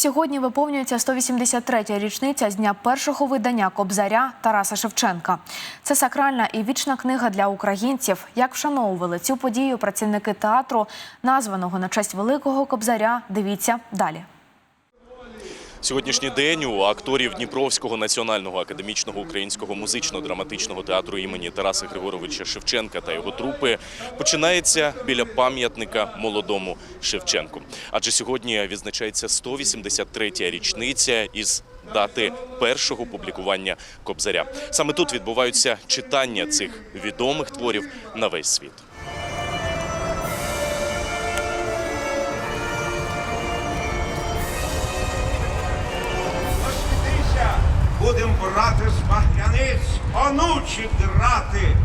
Сьогодні виповнюється 183-я річниця з дня першого видання Кобзаря Тараса Шевченка. Це сакральна і вічна книга для українців. Як вшановували цю подію працівники театру, названого на честь великого кобзаря. Дивіться далі. Сьогоднішній день у акторів Дніпровського національного академічного українського музично-драматичного театру імені Тараса Григоровича Шевченка та його трупи починається біля пам'ятника молодому Шевченку. Адже сьогодні відзначається 183-я річниця із дати першого публікування Кобзаря. Саме тут відбуваються читання цих відомих творів на весь світ. Брати з багряниць, онучі драти,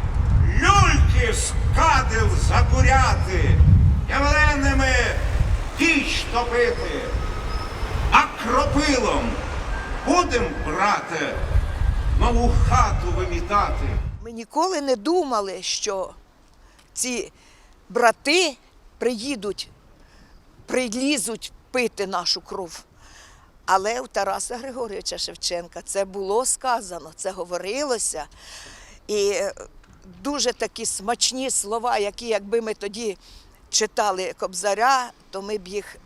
люльки з кадил закуряти, явленими піч топити, а кропилом будем, брате, нову хату вимітати. Ми ніколи не думали, що ці брати приїдуть, прилізуть пити нашу кров. Але у Тараса Григоровича Шевченка це було сказано, це говорилося. І е, дуже такі смачні слова, які, якби ми тоді читали Кобзаря, то ми б їх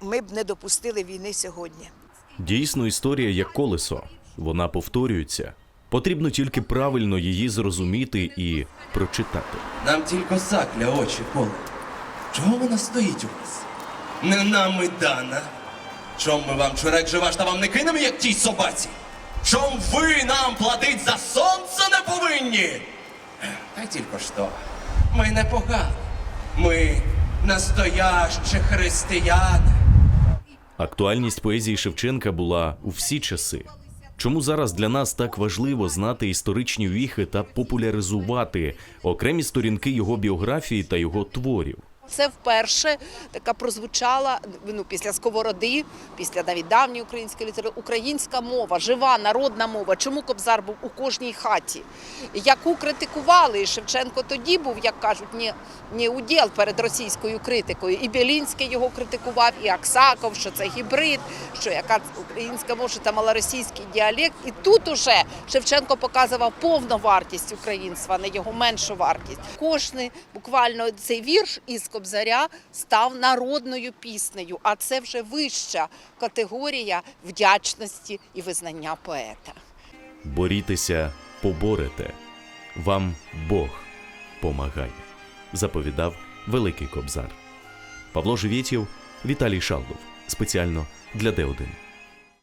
ми б не допустили війни сьогодні. Дійсно, історія як колесо. Вона повторюється. Потрібно тільки правильно її зрозуміти і прочитати. Нам тільки закля очі коле. Чого вона стоїть у вас? Не нами дана. Чом ми вам чурек живаш та вам не кинемо, як тій собаці? Чом ви нам платить за сонце не повинні? Та й тільки що. Ми не погані. Ми настоящі християни. Актуальність поезії Шевченка була у всі часи. Чому зараз для нас так важливо знати історичні віхи та популяризувати окремі сторінки його біографії та його творів? Це вперше така прозвучала ну, після сковороди, після навіть давньої української літератури, українська мова, жива народна мова. Чому Кобзар був у кожній хаті? Яку критикували, і Шевченко тоді був, як кажуть, не, не уділ перед російською критикою. І Білінський його критикував, і Аксаков, що це гібрид, що яка українська мова, що це малоросійський діалект. І тут уже Шевченко показував повну вартість українства, не його меншу вартість. Кожний буквально цей вірш із Кобзаря став народною піснею, а це вже вища категорія вдячності і визнання поета. Борітеся, поборете. Вам Бог помагає, заповідав Великий Кобзар. Павло Живєтєв, Віталій Шалдов. Спеціально для Д1.